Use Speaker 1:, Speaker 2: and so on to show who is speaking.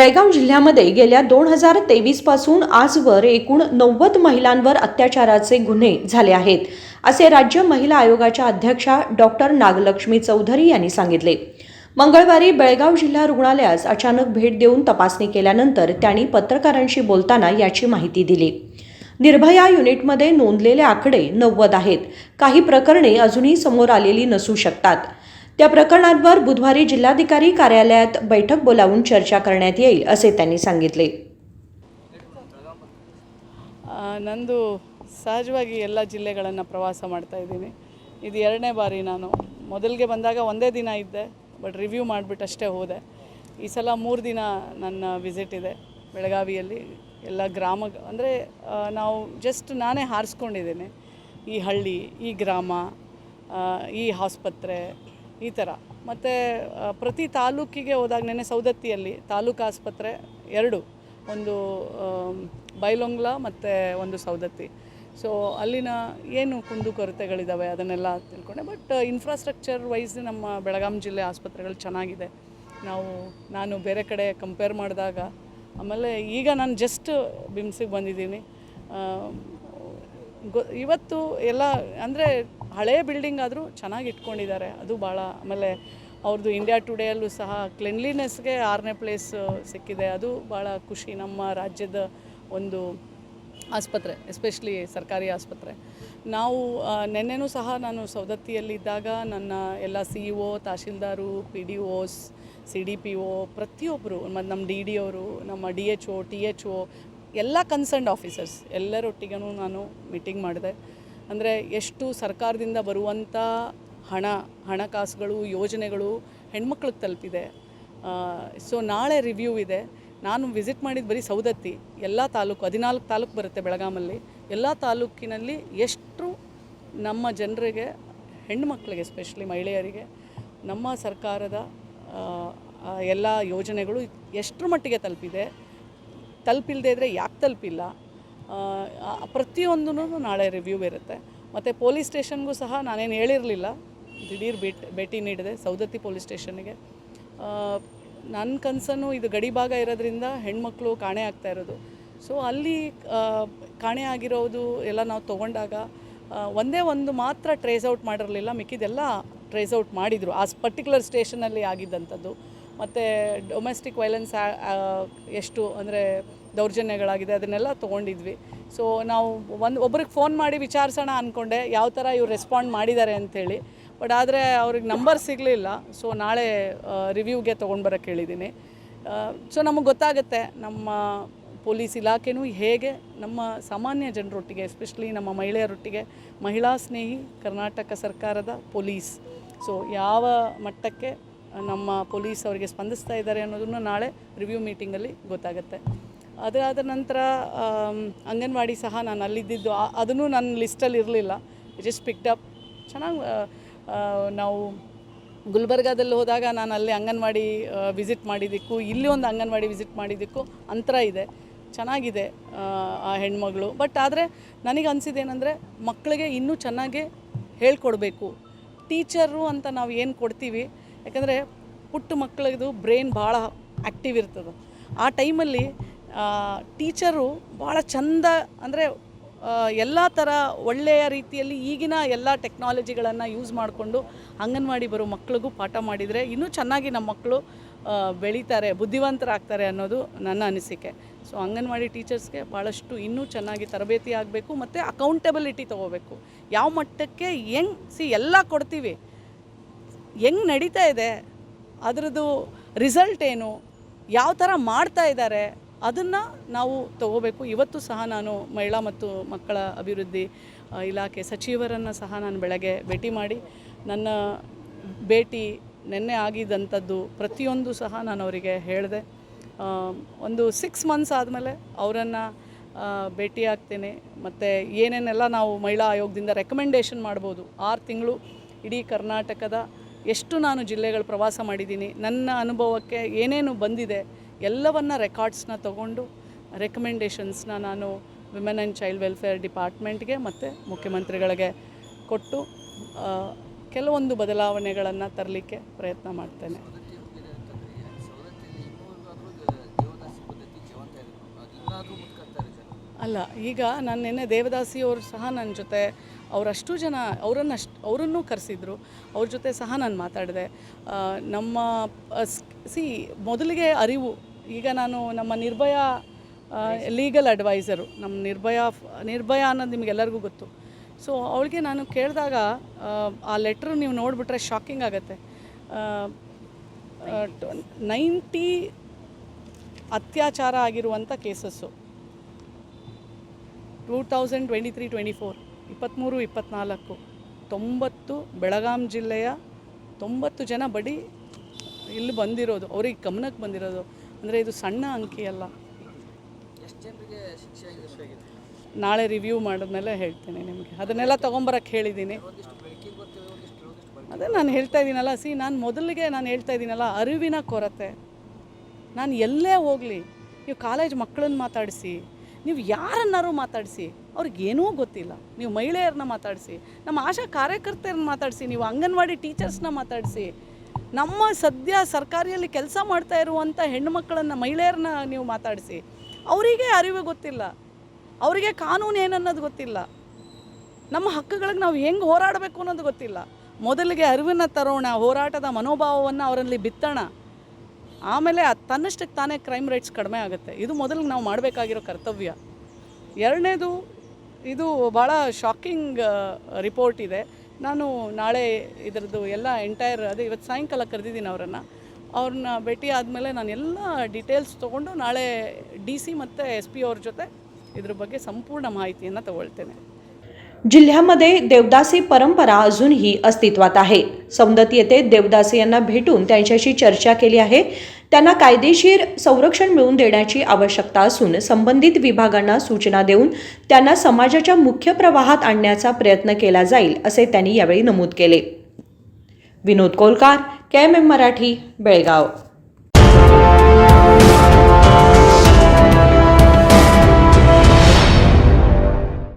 Speaker 1: बेळगाव जिल्ह्यामध्ये गेल्या दोन हजार तेवीसपासून आजवर एकूण नव्वद महिलांवर अत्याचाराचे गुन्हे झाले आहेत असे राज्य महिला आयोगाच्या अध्यक्षा डॉक्टर नागलक्ष्मी चौधरी यांनी सांगितले. मंगळवारी बेळगाव जिल्हा रुग्णालयास अचानक भेट देऊन तपासणी केल्यानंतर त्यांनी पत्रकारांशी बोलताना याची माहिती दिली. निर्भया युनिटमध्ये नोंदलेले आकडे नव्वद आहेत. काही प्रकरणे अजूनही समोर आलेली नसू शकतात. त्या प्रकरणांवर बुधवारी जिल्हाधिकारी कार्यालयात बैठक बोलावून चर्चा करण्यात येईल असे त्यांनी सांगितले
Speaker 2: ಆ, ನಂದು ಸಹಜವಾಗಿ ಎಲ್ಲ ಜಿಲ್ಲೆಗಳನ್ನು ಪ್ರವಾಸ ಮಾಡ್ತಾ ಇದ್ದೀನಿ ಇದು ಎರಡನೇ ಬಾರಿ ನಾನು ಮೊದಲಿಗೆ ಬಂದಾಗ ಒಂದೇ ದಿನ ಇದ್ದೆ ಬಟ್ ರಿವ್ಯೂ ಮಾಡಿಬಿಟ್ಟು ಅಷ್ಟೇ ಹೋದೆ ಈ ಸಲ ಮೂರು ದಿನ ನನ್ನ ವಿಸಿಟ್ ಇದೆ ಬೆಳಗಾವಿಯಲ್ಲಿ ಎಲ್ಲ ಗ್ರಾಮ ಅಂದರೆ ನಾವು ಜಸ್ಟ್ ನಾನೇ ಹಾರಿಸ್ಕೊಂಡಿದ್ದೀನಿ ಈ ಹಳ್ಳಿ ಈ ಗ್ರಾಮ ಆ, ಈ ಆಸ್ಪತ್ರೆ ಈ ಥರ. ಮತ್ತು ಪ್ರತಿ ತಾಲೂಕಿಗೆ ಹೋದಾಗ ನೆನೆ ಸೌದತ್ತಿಯಲ್ಲಿ, ತಾಲೂಕು ಆಸ್ಪತ್ರೆ ಎರಡು. ಒಂದು ಬೈಲೊಂಗ್ಲಾ ಮತ್ತು ಒಂದು ಸೌದತ್ತಿ. ಸೊ ಅಲ್ಲಿನ ಏನು ಕುಂದುಕೊರತೆಗಳಿದ್ದಾವೆ ಅದನ್ನೆಲ್ಲ ತಿಳ್ಕೊಂಡೆ. ಬಟ್ ಇನ್ಫ್ರಾಸ್ಟ್ರಕ್ಚರ್ ವೈಸ್ ನಮ್ಮ ಬೆಳಗಾಂ ಜಿಲ್ಲೆ ಆಸ್ಪತ್ರೆಗಳು ಚೆನ್ನಾಗಿದೆ. ನಾವು, ನಾನು ಬೇರೆ ಕಡೆ ಕಂಪೇರ್ ಮಾಡಿದಾಗ, ಆಮೇಲೆ ಈಗ ನಾನು ಜಸ್ಟ್ ಬಿಮ್ಸಿಗೆ ಬಂದಿದ್ದೀನಿ. ಗೊ, ಇವತ್ತು ಎಲ್ಲ, ಅಂದರೆ ಹಳೆಯ ಬಿಲ್ಡಿಂಗ್ ಆದರೂ ಚೆನ್ನಾಗಿ ಇಟ್ಕೊಂಡಿದ್ದಾರೆ. ಅದು ಭಾಳ ಆಮೇಲೆ ಅವ್ರದ್ದು ಇಂಡಿಯಾ ಟುಡೇಯಲ್ಲೂ ಸಹ ಕ್ಲೆನ್ಲಿನೆಸ್ಗೆ ಆರನೇ ಪ್ಲೇಸ್ ಸಿಕ್ಕಿದೆ. ಅದು ಭಾಳ ಖುಷಿ ನಮ್ಮ ರಾಜ್ಯದ ಒಂದು ಆಸ್ಪತ್ರೆ ಎಸ್ಪೆಷಲಿ ಸರ್ಕಾರಿ ಆಸ್ಪತ್ರೆ. ನಾವು ನೆನ್ನೆನೂ ಸಹ ನಾನು ಸವದತ್ತಿಯಲ್ಲಿದ್ದಾಗ ನನ್ನ ಎಲ್ಲ C E O tahsildar P D Os C D P O ಪ್ರತಿಯೊಬ್ಬರು ಮತ್ತು ನಮ್ಮ ಡಿ ಡಿ ಅವರು, ನಮ್ಮ D H O T H O ಎಲ್ಲ ಕನ್ಸರ್ನ್ಡ್ ಆಫೀಸರ್ಸ್ ಎಲ್ಲರೊಟ್ಟಿಗೂ ನಾನು ಮೀಟಿಂಗ್ ಮಾಡಿದೆ. ಅಂದರೆ ಎಷ್ಟು ಸರ್ಕಾರದಿಂದ ಬರುವಂಥ ಹಣ, ಹಣಕಾಸುಗಳು, ಯೋಜನೆಗಳು ಹೆಣ್ಮಕ್ಳಿಗೆ ತಲುಪಿದೆ. ಸೊ ನಾಳೆ ರಿವ್ಯೂ ಇದೆ. ನಾನು ವಿಸಿಟ್ ಮಾಡಿದ ಬರೀ ಸೌದತ್ತಿ ಎಲ್ಲ ತಾಲೂಕು, ಹದಿನಾಲ್ಕು ತಾಲೂಕು ಬರುತ್ತೆ ಬೆಳಗಾಮಲ್ಲಿ. ಎಲ್ಲ ತಾಲೂಕಿನಲ್ಲಿ ಎಷ್ಟು ನಮ್ಮ ಜನರಿಗೆ, ಹೆಣ್ಮಕ್ಳಿಗೆ ಎಸ್ಪೆಷಲಿ ಮಹಿಳೆಯರಿಗೆ, ನಮ್ಮ ಸರ್ಕಾರದ ಎಲ್ಲ ಯೋಜನೆಗಳು ಎಷ್ಟರ ಮಟ್ಟಿಗೆ ತಲುಪಿದೆ. ತಲುಪಿಲ್ಲದೆ ಇದ್ದರೆ ಯಾಕೆ ತಲುಪಿಲ್ಲ? ಪ್ರತಿಯೊಂದೂ ನಾಳೆ ರಿವ್ಯೂ ಇರುತ್ತೆ. ಮತ್ತು ಪೊಲೀಸ್ ಸ್ಟೇಷನ್ಗೂ ಸಹ ನಾನೇನು ಹೇಳಿರಲಿಲ್ಲ. ದಿಢೀರ್ ಭೇಟಿ ಭೇಟಿ ನೀಡಿದೆ ಸೌದತ್ತಿ ಪೊಲೀಸ್ ಸ್ಟೇಷನ್ಗೆ ನನ್ನ ಕನಸನ್ನು ಇದು ಗಡಿ ಭಾಗ ಇರೋದ್ರಿಂದ ಹೆಣ್ಮಕ್ಳು ಕಾಣೆ ಆಗ್ತಾ ಇರೋದು. ಸೊ ಅಲ್ಲಿ ಕಾಣೆ ಆಗಿರೋದು ಎಲ್ಲ ನಾವು ತೊಗೊಂಡಾಗ ಒಂದೇ ಒಂದು ಮಾತ್ರ ಟ್ರೇಸ್ ಔಟ್ ಮಾಡಿರಲಿಲ್ಲ. ಮಿಕ್ಕಿದೆಲ್ಲ ಟ್ರೇಸ್ ಔಟ್ ಮಾಡಿದರು. ಆ ಪರ್ಟಿಕ್ಯುಲರ್ ಸ್ಟೇಷನಲ್ಲಿ ಆಗಿದ್ದಂಥದ್ದು. ಮತ್ತು ಡೊಮೆಸ್ಟಿಕ್ ವೈಲೆನ್ಸ್ ಎಷ್ಟು ಅಂದರೆ ದೌರ್ಜನ್ಯಗಳಾಗಿದೆ ಅದನ್ನೆಲ್ಲ ತೊಗೊಂಡಿದ್ವಿ. ಸೊ ನಾವು ಒಂದು, ಒಬ್ರಿಗೆ ಫೋನ್ ಮಾಡಿ ವಿಚಾರಿಸೋಣ ಅಂದ್ಕೊಂಡೆ ಯಾವ ಥರ ಇವ್ರು ರೆಸ್ಪಾಂಡ್ ಮಾಡಿದ್ದಾರೆ ಅಂಥೇಳಿ ಬಟ್ ಆದರೆ ಅವ್ರಿಗೆ ನಂಬರ್ ಸಿಗಲಿಲ್ಲ. ಸೊ ನಾಳೆ ರಿವ್ಯೂಗೆ ತೊಗೊಂಡು ಬರೋಕ್ಕೆ ಹೇಳಿದ್ದೀನಿ. ಸೊ ನಮಗೆ ಗೊತ್ತಾಗುತ್ತೆ ನಮ್ಮ ಪೊಲೀಸ್ ಇಲಾಖೆನೂ ಹೇಗೆ ನಮ್ಮ ಸಾಮಾನ್ಯ ಜನರೊಟ್ಟಿಗೆ ಎಸ್ಪೆಷಲಿ ನಮ್ಮ ಮಹಿಳೆಯರೊಟ್ಟಿಗೆ, ಮಹಿಳಾ ಸ್ನೇಹಿ ಕರ್ನಾಟಕ ಸರ್ಕಾರದ ಪೊಲೀಸ್. ಸೊ ಯಾವ ಮಟ್ಟಕ್ಕೆ ನಮ್ಮ ಪೊಲೀಸ್ ಅವರಿಗೆ ಸ್ಪಂದಿಸ್ತಾ ಇದ್ದಾರೆ ಅನ್ನೋದನ್ನು ನಾಳೆ ರಿವ್ಯೂ ಮೀಟಿಂಗಲ್ಲಿ ಗೊತ್ತಾಗುತ್ತೆ. ಅದಾದ ನಂತರ ಅಂಗನವಾಡಿ ಸಹ ನಾನು ಅಲ್ಲಿದ್ದಿದ್ದು ಅದನ್ನು ನನ್ನ ಲಿಸ್ಟಲ್ಲಿ ಇರಲಿಲ್ಲ. ಜಸ್ಟ್ ಪಿಕ್ಡ್ ಅಪ್ ಚೆನ್ನಾಗಿ ನಾವು ಗುಲ್ಬರ್ಗಾದಲ್ಲಿ ಹೋದಾಗ ನಾನು ಅಲ್ಲಿ ಅಂಗನವಾಡಿ ವಿಸಿಟ್ ಮಾಡಿದ್ದಕ್ಕೂ ಇಲ್ಲಿ ಒಂದು ಅಂಗನವಾಡಿ ವಿಸಿಟ್ ಮಾಡಿದ್ದಕ್ಕೂ ಅಂತರ ಇದೆ. ಚೆನ್ನಾಗಿದೆ ಆ, ಆ ಹೆಣ್ಮಗಳು. ಬಟ್ ಆದರೆ ನನಗೆ ಅನಿಸಿದ್ದೇನೆಂದರೆ ಮಕ್ಕಳಿಗೆ ಇನ್ನೂ ಚೆನ್ನಾಗಿ ಹೇಳ್ಕೊಡ್ಬೇಕು. ಟೀಚರು ಅಂತ ನಾವು ಏನು ಕೊಡ್ತೀವಿ ಯಾಕಂದರೆ ಪುಟ್ಟ ಮಕ್ಕಳದು ಬ್ರೈನ್ ಭಾಳ ಆ್ಯಕ್ಟಿವ್ ಇರ್ತದೆ. ಆ ಟೈಮಲ್ಲಿ ಟೀಚರು ಭಾಳ ಚಂದ ಅಂದರೆ ಎಲ್ಲ ಥರ ಒಳ್ಳೆಯ ರೀತಿಯಲ್ಲಿ ಈಗಿನ ಎಲ್ಲ ಟೆಕ್ನಾಲಜಿಗಳನ್ನು ಯೂಸ್ ಮಾಡಿಕೊಂಡು ಅಂಗನವಾಡಿ ಬರೋ ಮಕ್ಕಳಿಗೂ ಪಾಠ ಮಾಡಿದರೆ ಇನ್ನೂ ಚೆನ್ನಾಗಿ ನಮ್ಮ ಮಕ್ಕಳು ಬೆಳೀತಾರೆ, ಬುದ್ಧಿವಂತರಾಗ್ತಾರೆ ಅನ್ನೋದು ನನ್ನ ಅನಿಸಿಕೆ. ಸೊ ಅಂಗನವಾಡಿ ಟೀಚರ್ಸ್ಗೆ ಭಾಳಷ್ಟು ಇನ್ನೂ ಚೆನ್ನಾಗಿ ತರಬೇತಿ ಆಗಬೇಕು ಮತ್ತು ಅಕೌಂಟೆಬಿಲಿಟಿ ತೊಗೋಬೇಕು. ಯಾವ ಮಟ್ಟಕ್ಕೆ ಹೆಂಗ್, ಸಿ ಎಲ್ಲ ಕೊಡ್ತೀವಿ. ಹೆಂಗೆ ನಡೀತಾ ಇದೆ? ಅದರದ್ದು ರಿಸಲ್ಟ್ ಏನು? ಯಾವ ಥರ ಮಾಡ್ತಾ ಇದ್ದಾರೆ? ಅದನ್ನು ನಾವು ತಗೋಬೇಕು. ಇವತ್ತು ಸಹ ನಾನು ಮಹಿಳಾ ಮತ್ತು ಮಕ್ಕಳ ಅಭಿವೃದ್ಧಿ ಇಲಾಖೆ ಸಚಿವರನ್ನು ಸಹ ನಾನು ಬೆಳಗ್ಗೆ ಭೇಟಿ ಮಾಡಿ, ನನ್ನ ಭೇಟಿ ನಿನ್ನೆ ಆಗಿದ್ದಂಥದ್ದು ಪ್ರತಿಯೊಂದು ಸಹ ನಾನು ಅವರಿಗೆ ಹೇಳಿದೆ. ಒಂದು ಸಿಕ್ಸ್ ಮಂತ್ಸ್ ಆದಮೇಲೆ ಅವರನ್ನು ಭೇಟಿ ಆಗ್ತೇನೆ. ಮತ್ತು ಏನೇನೆಲ್ಲ ನಾವು ಮಹಿಳಾ ಆಯೋಗದಿಂದ ರೆಕಮೆಂಡೇಷನ್ ಮಾಡ್ಬೋದು. ಆರು ತಿಂಗಳು ಇಡೀ ಕರ್ನಾಟಕದ ಎಷ್ಟು ನಾನು ಜಿಲ್ಲೆಗಳ ಪ್ರವಾಸ ಮಾಡಿದ್ದೀನಿ, ನನ್ನ ಅನುಭವಕ್ಕೆ ಏನೇನು ಬಂದಿದೆ, ಎಲ್ಲವನ್ನು ರೆಕಾರ್ಡ್ಸ್ನ ತಗೊಂಡು ರೆಕಮೆಂಡೇಷನ್ಸ್ನ ನಾನು ವಿಮೆನ್ ಆ್ಯಂಡ್ ಚೈಲ್ಡ್ ವೆಲ್ಫೇರ್ ಡಿಪಾರ್ಟ್ಮೆಂಟ್ಗೆ ಮತ್ತು ಮುಖ್ಯಮಂತ್ರಿಗಳಿಗೆ ಕೊಟ್ಟು ಕೆಲವೊಂದು ಬದಲಾವಣೆಗಳನ್ನು ತರಲಿಕ್ಕೆ ಪ್ರಯತ್ನ ಮಾಡ್ತೇನೆ. ಅಲ್ಲ, ಈಗ ನಾನು ನಿನ್ನೆ ದೇವದಾಸಿಯವರು ಸಹ ನನ್ನ ಜೊತೆ, ಅವರಷ್ಟು ಜನ ಅವರನ್ನು ಅವರನ್ನು ಕರೆಸಿದ್ರು. ಅವ್ರ ಜೊತೆ ಸಹ ನಾನು ಮಾತಾಡಿದೆ. ನಮ್ಮ ಸಿ ಮೊದಲಿಗೆ ಅರಿವು, ಈಗ ನಾನು ನಮ್ಮ ನಿರ್ಭಯ ಲೀಗಲ್ ಅಡ್ವೈಸರು ನಮ್ಮ ನಿರ್ಭಯ ನಿರ್ಭಯ ಅನ್ನೋದು ನಿಮಗೆಲ್ಲರಿಗೂ ಗೊತ್ತು. ಸೊ ಅವಳಿಗೆ ನಾನು ಕೇಳಿದಾಗ, ಆ ಲೆಟ್ರ್ ನೀವು ನೋಡಿಬಿಟ್ರೆ ಶಾಕಿಂಗ್ ಆಗುತ್ತೆ. ನೈಂಟಿ ಅತ್ಯಾಚಾರ ಆಗಿರುವಂಥ cases two thousand twenty three twenty four ಇಪ್ಪತ್ತ್ಮೂರು ಇಪ್ಪತ್ತ್ನಾಲ್ಕು ತೊಂಬತ್ತು ಬೆಳಗಾಂ ಜಿಲ್ಲೆಯ ತೊಂಬತ್ತು ಜನ ಬಡಿ ಇಲ್ಲಿ ಬಂದಿರೋದು. ಅವ್ರಿಗೆ ಗಮನಕ್ಕೆ ಬಂದಿರೋದು. ಅಂದರೆ ಇದು ಸಣ್ಣ ಅಂಕಿ ಅಲ್ಲ. ನಾಳೆ ರಿವ್ಯೂ ಮಾಡಿದ್ಮೇಲೆ ಹೇಳ್ತೀನಿ ನಿಮಗೆ. ಅದನ್ನೆಲ್ಲ ತೊಗೊಂಬರಕ್ಕೆ ಹೇಳಿದ್ದೀನಿ. ಅದೇ ನಾನು ಹೇಳ್ತಾ ಇದ್ದೀನಲ್ಲ ಸಿ ನಾನು ಮೊದಲಿಗೆ ನಾನು ಹೇಳ್ತಾ ಇದ್ದೀನಲ್ಲ ಅರಿವಿನ ಕೊರತೆ. ನಾನು ಎಲ್ಲೇ ಹೋಗಲಿ ನೀವು ಕಾಲೇಜ್ ಮಕ್ಕಳನ್ನ ಮಾತಾಡಿಸಿ ನೀವು ಯಾರನ್ನಾರು ಮಾತಾಡಿಸಿ ಅವ್ರಿಗೇನೂ ಗೊತ್ತಿಲ್ಲ. ನೀವು ಮಹಿಳೆಯರನ್ನ ಮಾತಾಡಿಸಿ, ನಮ್ಮ ಆಶಾ ಕಾರ್ಯಕರ್ತೆಯರನ್ನ ಮಾತಾಡಿಸಿ, ನೀವು ಅಂಗನವಾಡಿ ಟೀಚರ್ಸ್ನ ಮಾತಾಡಿಸಿ, ನಮ್ಮ ಸದ್ಯ ಸರ್ಕಾರಿಯಲ್ಲಿ ಕೆಲಸ ಮಾಡ್ತಾ ಇರುವಂಥ ಹೆಣ್ಣುಮಕ್ಕಳನ್ನು, ಮಹಿಳೆಯರನ್ನ ನೀವು ಮಾತಾಡಿಸಿ, ಅವರಿಗೆ ಅರಿವು ಗೊತ್ತಿಲ್ಲ. ಅವರಿಗೆ ಕಾನೂನು ಏನನ್ನೋದು ಗೊತ್ತಿಲ್ಲ. ನಮ್ಮ ಹಕ್ಕುಗಳಿಗೆ ನಾವು ಹೆಂಗೆ ಹೋರಾಡಬೇಕು ಅನ್ನೋದು ಗೊತ್ತಿಲ್ಲ. ಮೊದಲಿಗೆ ಅರಿವನ್ನು ತರೋಣ, ಹೋರಾಟದ ಮನೋಭಾವವನ್ನು ಅವರಲ್ಲಿ ಬಿತ್ತೋಣ. ಆಮೇಲೆ ಅದು ತನ್ನಷ್ಟಕ್ಕೆ ತಾನೇ ಕ್ರೈಮ್ ರೇಟ್ಸ್ ಕಡಿಮೆ ಆಗುತ್ತೆ. ಇದು ಮೊದಲು ನಾವು ಮಾಡಬೇಕಾಗಿರೋ ಕರ್ತವ್ಯ. ಎರಡನೇದು, ಇದು ಭಾಳ ಶಾಕಿಂಗ್ ರಿಪೋರ್ಟ್ ಇದೆ. ನಾನು ನಾಳೆ ಇದರದ್ದು ಎಲ್ಲ ಎಂಟೈರ್ ಅದೇ ಇವತ್ತು ಸಾಯಂಕಾಲ ಕರೆದಿದ್ದೀನಿ ಅವರನ್ನು. ಅವ್ರನ್ನ ಭೇಟಿ ಆದಮೇಲೆ ನಾನು ಎಲ್ಲ ಡೀಟೇಲ್ಸ್ ತೊಗೊಂಡು ನಾಳೆ ಡಿ ಸಿ ಮತ್ತು ಎಸ್ ಪಿ ಅವ್ರ ಜೊತೆ ಇದ್ರ ಬಗ್ಗೆ ಸಂಪೂರ್ಣ ಮಾಹಿತಿಯನ್ನು ತಗೊಳ್ತೇನೆ.
Speaker 1: जिल्ह्यामध्ये देवदासी परंपरा अजूनही अस्तित्वात आहे. सौंदत येथे देवदासी यांना भेटून त्यांच्याशी चर्चा केली आहे. त्यांना कायदेशीर संरक्षण मिळवून देण्याची आवश्यकता असून संबंधित विभागांना सूचना देऊन त्यांना समाजाच्या मुख्य प्रवाहात आणण्याचा प्रयत्न केला जाईल असे त्यांनी यावेळी नमूद केले. विनोद कोलकार के एम एम मराठी बेळगाव.